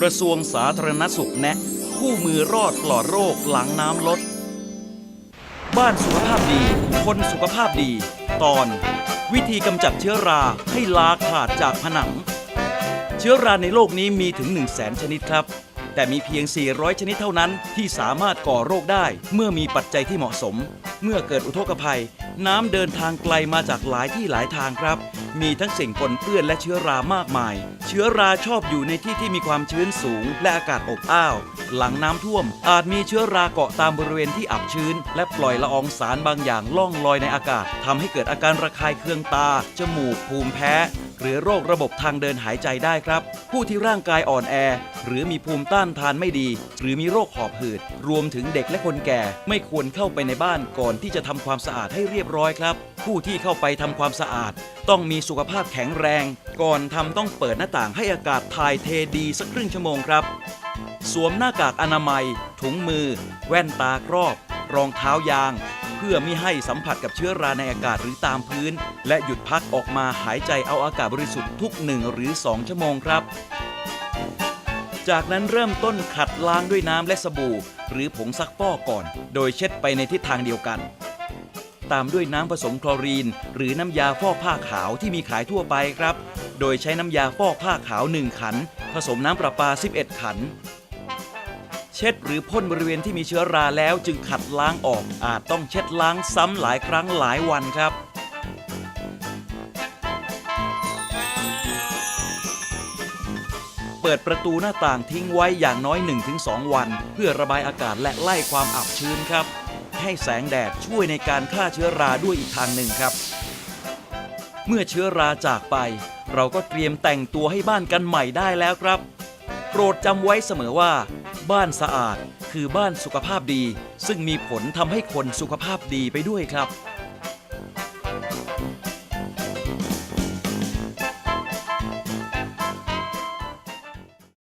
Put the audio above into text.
กระทรวงสาธารณสุขแนะ คู่มือรอดปลอดโรคหลังน้ำลด บ้านสุขภาพดี คนสุขภาพดี ตอน วิธีกำจัดเชื้อราให้ลาขาดจากผนัง เชื้อราในโลกนี้มีถึง 1 0 0 0 0แสนชนิดครับ แต่มีเพียง 400 ชนิดเท่านั้นที่สามารถก่อโรคได้ เมื่อมีปัจจัยที่เหมาะสม เมื่อเกิดอุทกภัย น้ำเดินทางไกลมาจากหลายที่หลายทางครับ มีทั้งสิ่งปนเปื้อนและเชื้อรามากมาย เชื้อราชอบอยู่ในที่ที่มีความชื้นสูง และอากาศอบอ้าว หลังน้ำท่วม อาจมีเชื้อราเกาะตามบริเวณที่อับชื้น และปล่อยละอองสารบางอย่างล่องลอยในอากาศทำให้เกิดอาการระคายเคืองตา จมูก ภูมิแพ้ หรือโรคระบบทางเดินหายใจได้ครับ ผู้ที่ร่างกายอ่อนแอ หรือมีภูมิต้านทานไม่ดี หรือมีโรคหอบหืด รวมถึงเด็กและคนแก่ ไม่ควรเข้าไปในบ้านก่อนที่จะทำความสะอาดให้เรียบร้อยครับ ผู้ที่เข้าไปทำความสะอาด ต้องมีสุขภาพแข็งแรง ก่อนทำต้องเปิดหน้าต่างให้อากาศถ่ายเทดีสักครึ่งชั่วโมงครับ สวมหน้ากากอนามัย ถุงมือ แว่นตาครอบ รองเท้ายาง เพื่อไม่ให้สัมผัสกับเชื้อราในอากาศหรือตามพื้น และหยุดพักออกมาหายใจเอาอากาศบริสุทธิ์ทุก 1 หรือ 2 ชั่วโมงครับ จากนั้นเริ่มต้นขัดล้างด้วยน้ำและสบู่ หรือผงซักฟอกก่อน โดยเช็ดไปในทิศทางเดียวกัน ตามด้วยน้ำผสมคลอรีน หรือน้ำยาฟอกผ้าขาวที่มีขายทั่วไปครับ โดยใช้น้ำยาฟอกผ้าขาว 1 ขัน ผสมน้ำประปา 11 ขัน เช็ดหรือพ่นบริเวณที่มีเชื้อราแล้วจึงขัดล้างออก อาจต้องเช็ดล้างซ้ำหลายครั้งหลายวันครับ เปิดประตูหน้าต่างทิ้งไว้อย่างน้อย 1-2 วัน เพื่อระบายอากาศและไล่ความอับชื้นครับ ให้แสงแดดช่วยในการฆ่าเชื้อราด้วยอีกทางหนึ่งครับ เมื่อเชื้อราจากไป เราก็เตรียมแต่งตัวให้บ้านกันใหม่ได้แล้วครับ โปรดจำไว้เสมอว่า บ้านสะอาด คือบ้านสุขภาพดี ซึ่งมีผลทำให้คนสุขภาพดีไปด้วยครับ